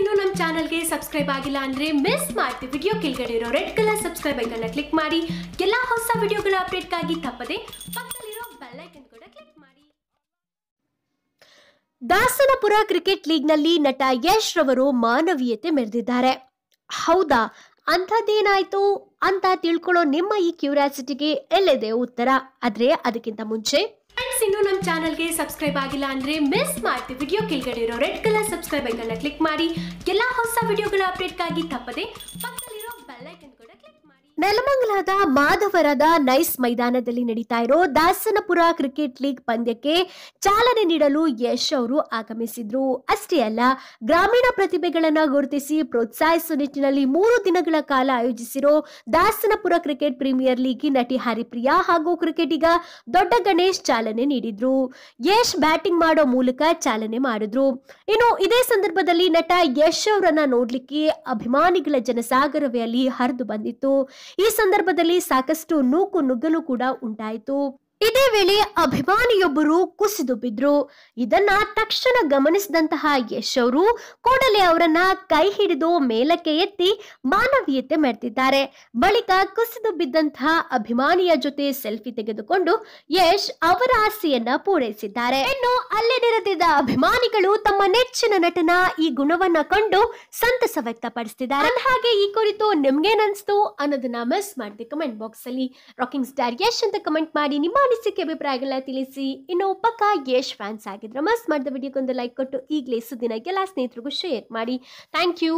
ಇನ್ನೂ ನಮ್ಮ ಚಾನಲ್ಗೆ ಸಬ್ಸ್ಕ್ರೈಬ್ ಆಗಿಲ್ಲ ಅಂದ್ರೆ ಮಿಸ್ ಮಾಡ್ತಿ ವಿಡಿಯೋ ಕೆಳಗಡೆ ಇರೋ ರೆಡ್ ಕಲರ್ ಸಬ್ಸ್ಕ್ರೈಬ್ ಐಕನ್ನ ಕ್ಲಿಕ್ ಮಾಡಿ. ಎಲ್ಲ ಹೊಸ ವಿಡಿಯೋಗಳ ಅಪ್ಡೇಟ್ಗಾಗಿ ತಪ್ಪದೆ ಪಕ್ಕದಲ್ಲಿರೋ ಬೆಲ್ ಐಕನ್ ಕೂಡ ಕ್ಲಿಕ್ ಮಾಡಿ. ದಾಸನಪುರ ಕ್ರಿಕೆಟ್ ಲೀಗ್ನಲ್ಲಿ ನಟ ಯಶ್ ರವರು ಮಾನವೀಯತೆ ಮೆರೆದಿದ್ದಾರೆ. ಹೌದಾ? ಅಂಥದ್ದೇನಾಯ್ತು? ಅಂತ ತಿಳ್ಕೊಳ್ಳೋ ನಿಮ್ಮ ಈ ಕ್ಯೂರಿಯಾಸಿಟಿಗೆ ಎಲ್ಲಿದೆ ಉತ್ತರ. ಆದರೆ ಅದಕ್ಕಿಂತ ಮುಂಚೆ ಫ್ರೆಂಡ್ಸ್ ಇನ್ನೂ ನಮ್ಮ ಚಾನಲ್ಗೆ ಸಬ್ಸ್ಕ್ರೈಬ್ ಆಗಿಲ್ಲ ಅಂದ್ರೆ ಮಿಸ್ ಮಾಡ್ತೀವಿ ವಿಡಿಯೋ ಕೆಳಗಡೆ ಇರೋ ರೆಡ್ ಕಲರ್ ಸಬ್ಸ್ಕ್ರೈಬ್ ಐಕನ್ನ ಕ್ಲಿಕ್ ಮಾಡಿ. ಎಲ್ಲ ಹೊಸ ವಿಡಿಯೋಗಳ ಅಪ್ಡೇಟ್ಗಾಗಿ ತಪ್ಪದೆ ನೆಲಮಂಗಲದ ಮಾಧವರದ ನೈಸ್ ಮೈದಾನದಲ್ಲಿ ನಡೀತಾ ಇರೋ ದಾಸನಪುರ ಕ್ರಿಕೆಟ್ ಲೀಗ್ ಪಂದ್ಯಕ್ಕೆ ಚಾಲನೆ ನೀಡಲು ಯಶ್ ಅವರು ಆಗಮಿಸಿದ್ರು. ಅಷ್ಟೇ ಅಲ್ಲ, ಗ್ರಾಮೀಣ ಪ್ರತಿಭೆಗಳನ್ನ ಗುರುತಿಸಿ ಪ್ರೋತ್ಸಾಹಿಸುವ ನಿಟ್ಟಿನಲ್ಲಿ ಮೂರು ದಿನಗಳ ಕಾಲ ಆಯೋಜಿಸಿರೋ ದಾಸನಪುರ ಕ್ರಿಕೆಟ್ ಪ್ರೀಮಿಯರ್ ಲೀಗ್ ನಟಿ ಹರಿಪ್ರಿಯಾ ಹಾಗೂ ಕ್ರಿಕೆಟಿಗ ದೊಡ್ಡ ಗಣೇಶ್ ಚಾಲನೆ ನೀಡಿದ್ರು. ಯಶ್ ಬ್ಯಾಟಿಂಗ್ ಮಾಡೋ ಮೂಲಕ ಚಾಲನೆ ಮಾಡಿದ್ರು. ಇನ್ನು ಇದೇ ಸಂದರ್ಭದಲ್ಲಿ ನಟ ಯಶ್ ಅವರನ್ನ ನೋಡ್ಲಿಕ್ಕೆ ಅಭಿಮಾನಿಗಳ ಜನಸಾಗರವೇ ಅಲ್ಲಿ ಹರಿದು ಬಂದಿತ್ತು. ಈ ಸಂದರ್ಭದಲ್ಲಿ ಸಾಕಷ್ಟು ನೂಕು ನುಗ್ಗಲು ಕೂಡ ಉಂಟಾಯಿತು. ಇದೇ ವೇಳೆ ಅಭಿಮಾನಿಯೊಬ್ಬರು ಕುಸಿದು ಬಿದ್ರು ಇದನ್ನ ತಕ್ಷಣ ಗಮನಿಸಿದಂತಹ ಯಶ್ ಅವರು ಕೂಡಲೇ ಅವರನ್ನ ಕೈ ಹಿಡಿದು ಮೇಲಕ್ಕೆ ಎತ್ತಿ ಮಾನವೀಯತೆ ಮೆರೆದಿದ್ದಾರೆ. ಬಳಿಕ ಕುಸಿದು ಬಿದ್ದಂತಹ ಅಭಿಮಾನಿಯ ಜೊತೆ ಸೆಲ್ಫಿ ತೆಗೆದುಕೊಂಡು ಯಶ್ ಅವರ ಆಸೆಯನ್ನ ಪೂರೈಸಿದ್ದಾರೆ. ಇನ್ನು ಅಲ್ಲೇ ನೆರೆದಿದ್ದ ಅಭಿಮಾನಿಗಳು ತಮ್ಮ ನೆಚ್ಚಿನ ನಟನ ಈ ಗುಣವನ್ನ ಕಂಡು ಸಂತಸ ವ್ಯಕ್ತಪಡಿಸಿದ್ದಾರೆ ಹಾಗೆ ಈ ಕುರಿತು ನಿಮ್ಗೇನನ್ಸ್ತು ಅನ್ನೋದನ್ನ ಮಿಸ್ ಮಾಡಿದೆ ಕಮೆಂಟ್ ಬಾಕ್ಸ್ ಅಲ್ಲಿ. ರಾಕಿಂಗ್ ಸ್ಟಾರ್ ಯಶ್ ಅಂತ ಕಮೆಂಟ್ ಮಾಡಿ ನಿಮ್ಮ ಅನಿಸಿಕೆ ಅಭಿಪ್ರಾಯಗಳ ತಿಳಿಸಿ. ಇನ್ನು ಪಕ್ಕ ಯಶ್ ಫ್ಯಾನ್ಸ್ ಆಗಿದ್ರೆ ಮಸ್ ಮಾಡಿದ ವಿಡಿಯೋಗೊಂದು ಲೈಕ್ ಕೊಟ್ಟು ಈಗಲೇ ಸುದ್ದಿನ ಎಲ್ಲ ಸ್ನೇಹಿತರಿಗೂ ಶೇರ್ ಮಾಡಿ. Thank you